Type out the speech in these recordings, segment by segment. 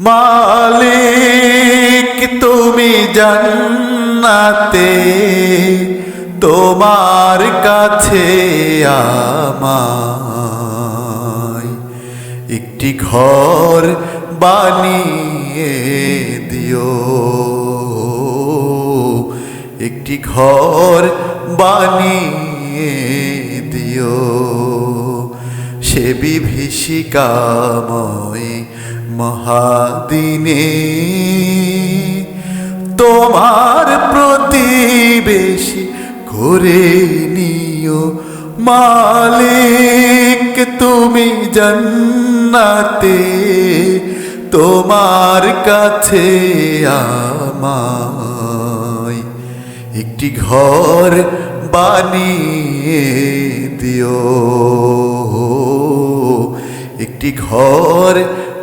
মালিক, তুমি জান্নাতে, তোমার কাছে আমায় একটি ঘর বানিয়ে দিও। একটি ঘর বানিয়ে দিও। সে বিভীষিকাময় মহাদিনে, তোমার প্রতিবেশী করে নিও মালিক, তুমি জান্নাতে, তোমার কাছে আমায় একটি ঘর বানিয়ে দিও। একটি ঘর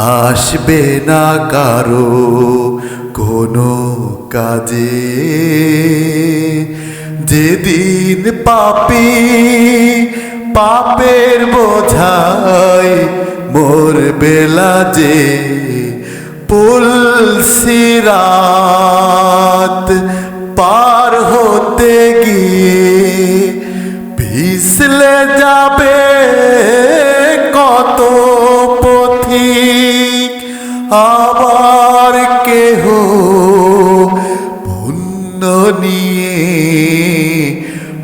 আসবে না কারও কোনো কাজে। যেদিন পাপি পাপের বোঝাই মোর বেলা যে পুল সিরাত পার হতে গিয়ে পিছলে যাবে নিয়ে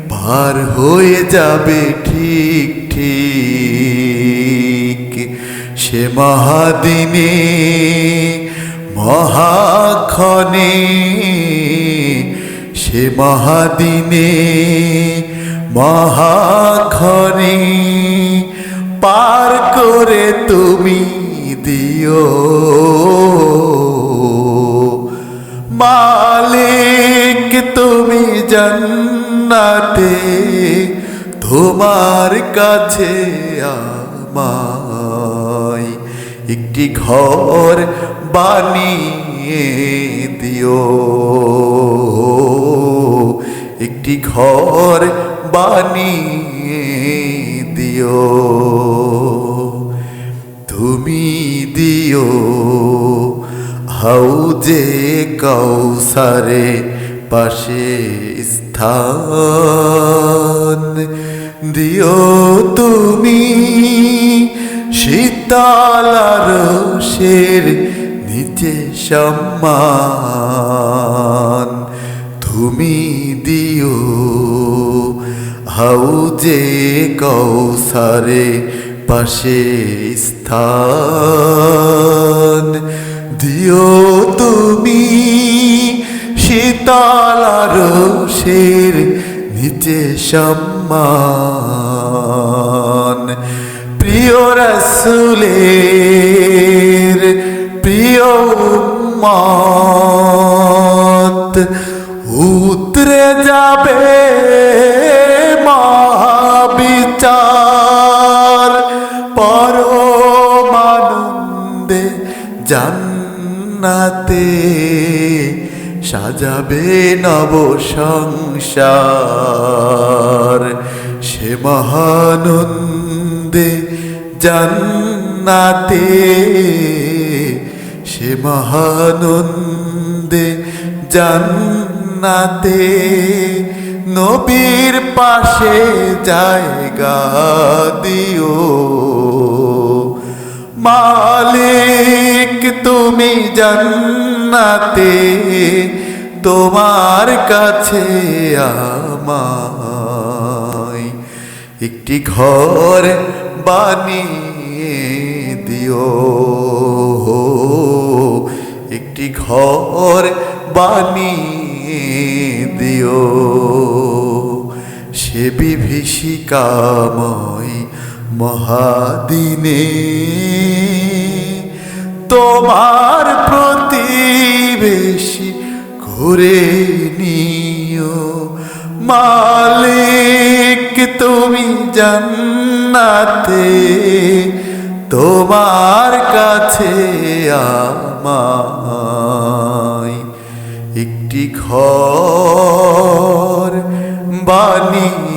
পার হয়ে যাবে ঠিক ঠিক। সে মহাদিনে, মহাক্ষণে, সে মহাদিনে, মহাক্ষণে পার করে তুমি দিও। তুমি জান্নাতে? তোমার কাছে আমায় একটি ঘর বানিয়ে দিও। একটি ঘর বানিয়ে দিও। তুমি দিও হাউজে কৌসারে পাশে স্থান দিও তুমি শীতলার শের নিচে সম্মান। তুমি দিও হাউজে কৌসারে পাশে স্থান। দিও তুমি শীতলার শের নিচে সম্মান। প্রিয় রসুলের প্রিয় মত উতরে যাবে মহাবিচার। পরমানন্দে জান্নাতে সাজাবে নব সংসার সে মহানন্দে জান্নাতে, সে মহানন্দে জান্নাতে নবীর পাশে জায়গা দিও। মালিক তুমি জান্নাতে তোমার কাছে আমায় একটি ঘর বানিয়ে দিও। একটি ঘর বানিয়ে দিও। সে বিভীষিকাময় মহাদিনে তোমার প্রতিবেশী করে নিও। মালিক তুমি জান্নাতে তোমার কাছে আমায় একটি ঘর বানিয়ে